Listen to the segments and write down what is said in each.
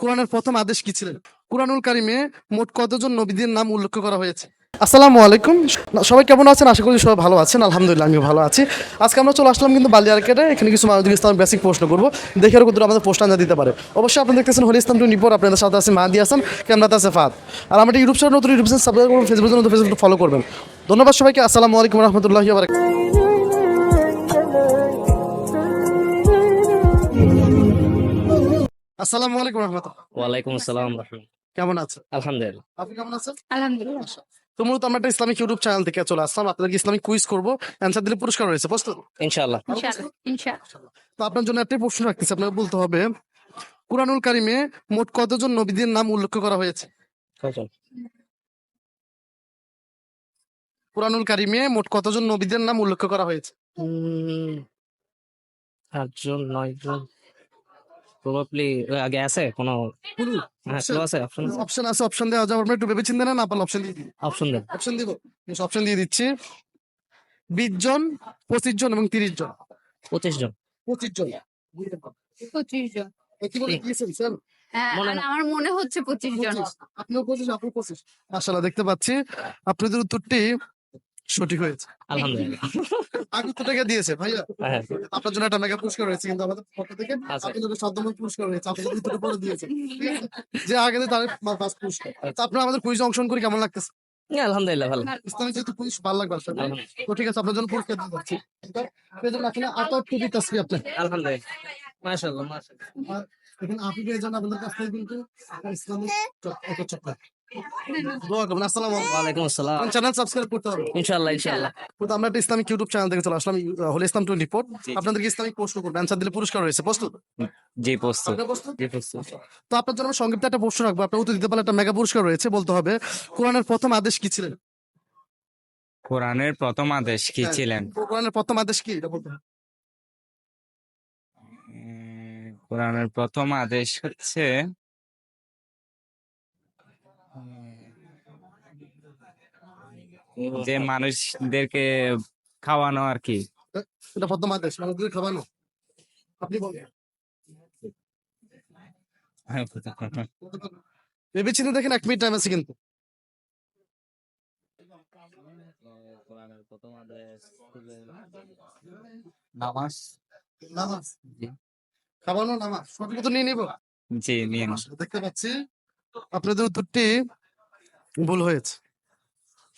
কোরআনের প্রথম আদেশ কি ছিলেন কোরআনুল কারিমে মোট কতজন নবীদের নাম উল্লেখ করা হয়েছে? আসসালামু আলাইকুম। সবাই কেমন আছেন? আশা করি সবাই ভালো আছেন। আলহামদুলিল্লাহ, আমিও ভালো আছি। আজকে আমরা চলে আসলাম কিন্তু বালি আর্কেটে এখানে কিছু মানুষ ইসলাম বেসিক প্রশ্ন করব। দেখে কত আমাদের প্রশ্ন আনসার দিতে পারে। অবশ্যই আপনারা দেখতেছেন হলি ইসলাম টু নিপর। আপনাদের সাথে আছে মাহাদি হাসান, ক্যামেরাতে আছে ফাদ আর আমাদের ইউটিউব চ্যানেল নতুন ইউটিউব চ্যানেল সাবস্ক্রাইব করুন ফেসবুক ফলো করবেন। ধন্যবাদ সবাইকে। আসসালামু আলাইকুম রহমতুল্লাহ বারাক আসসালামু আলাইকুম রহমতুল্লাহ। ওয়ালাইকুম আসসালাম রাহমাতুল্লাহ। কেমন আছেন? আলহামদুলিল্লাহ। আপনি কেমন আছেন? আলহামদুলিল্লাহ। তো মূলত আমরা একটা ইসলামিক ইউটিউব চ্যানেল থেকে চলে আসলাম। আপনাদেরকে ইসলামিক কুইজ করব। অ্যান্সার দিলে পুরস্কার রয়েছে প্রস্তুত ইনশাআল্লাহ। ইনশাআল্লাহ ইনশাআল্লাহ। তো আপনার জন্য একটাই প্রশ্ন রাখতেছি আপনাকে বলতে হবে কুরআনুল কারিমে মোট কতজন নবীদের নাম উল্লেখ করা হয়েছে? কুরআনুল কারিমে মোট কতজন নবীদের নাম উল্লেখ করা হয়েছে? আটজন নয়জন। প্রবাবলি আগে আছে? কোনো? হ্যাঁ আছে? অপশন অপশন আছে অপশন দেওয়া যাবে। আমরা একটু ভেবে চিন্তা না পারলে অপশন দিয়ে দিই অপশন দেন অপশন দিব? অপশন দিয়ে দিচ্ছি। বিশ জন পঁচিশ জন এবং তিরিশ জন। পঁচিশ জন। পঁচিশ জন। পঁচিশ জন। কি বলে দিয়েছেন স্যার? হ্যাঁ আর আমার মনে হচ্ছে পঁচিশ জন। আপনিও পঁচিশ আপনি পঁচিশ। মাসাল্লাহ দেখতে পাচ্ছি। আপনাদের উত্তরটি সঠিক হয়েছে। আলহামদুলিল্লাহ। আগে তো টাকা দিয়েছে ভাইয়া। হ্যাঁ। আপনার জন্য একটা মেগা পুরস্কার রয়েছে কিন্তু আমাদের পক্ষ থেকে আচ্ছা। সাধ্যময় পুরস্কার রয়েছে আপনাদের উত্তরটা পরে দিয়েছে যে আগে তার ফার্স্ট পুরস্কার। তো আপনার আমাদের কুইজে অংশগ্রহণ করে কেমন লাগতেছে? হ্যাঁ, আলহামদুলিল্লাহ ভালো। যেহেতু কুইজ ভালো লাগবে তো ঠিক আছে আপনার জন্য পুরস্কার যাচ্ছি তাসবি আপনি। আলহামদুলিল্লাহ। মাশাআল্লাহ মাশাআল্লাহ। আর আপনি পেয়ে যান আপনাদের কাছ থেকে কিন্তু ইসলামিক একটা চকলেট দোয়া করবেন আসসালামু আলাইকুম ওয়ালাইকুম আসসালাম চ্যানেল সাবস্ক্রাইব করতে হবে। ইনশাআল্লাহ ইনশাআল্লাহ কিন্তু আমরা একটা ইসলামিক ইউটিউব চ্যানেল থেকে চলে আসলাম হলে ইসলাম টোয়েন্টি ফোর। জি। আপনাদেরকে ইসলামিক প্রশ্ন করব। অ্যান্সার দিলে পুরস্কার রয়েছে। প্রস্তুত? জি তো আপনার জন্য সংক্ষিপ্ত একটা প্রশ্ন রাখব। আপনার উত্তর দিতে পারলে একটা মেগা পুরস্কার রয়েছে বলতে হবে কোরআনের প্রথম আদেশ কি ছিলেন? কোরআনের প্রথম আদেশ কি হ্যাঁ। ছিলেন? কোরআনের প্রথম আদেশ কি? কোরআনের প্রথম আদেশ হচ্ছে যে মানুষদেরকে খাওয়ানো আর কি। এটা প্রথম আদেশ মানুষদের খাওয়ানো। আপনি বলেন। ভেবে চিন্তে দেখেন এক মিনিট টাইম আছে কিন্তু। নামাজ? নামাজ। খাওয়ানো নামাজ। সঠিক নিয়ে নিবো। জি নিন দেখতে পাচ্ছি। আপনাদের উত্তরটি ভুল হয়েছে।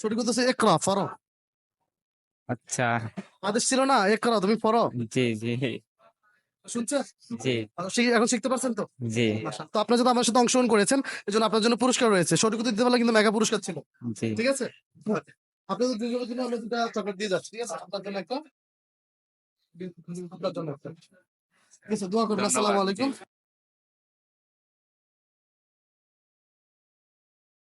সঠিক উত্তর একরা পড়ো আচ্ছা। আদেশ ছিল না একরা তুমি পড়ো জি জি। শুনছেন জি। এখন শিখতে পারছেন তো? জি। তো আপনার যদি আমার সাথে অংশগ্রহণ করেছেন এই জন্য আপনার জন্য পুরস্কার রয়েছে। সঠিক উত্তর দিতে পারলে কিন্তু মেগা পুরস্কার ছিল। জি। ঠিক আছে? আপনাদের দুজনের জন্য আমরা দুটা চকলেট দিয়ে যাচ্ছি ঠিক আছে? আপনার জন্য একটা আপনার জন্য একটা। ঠিক আছে দোয়া করবেন। আসসালামু আলাইকুম।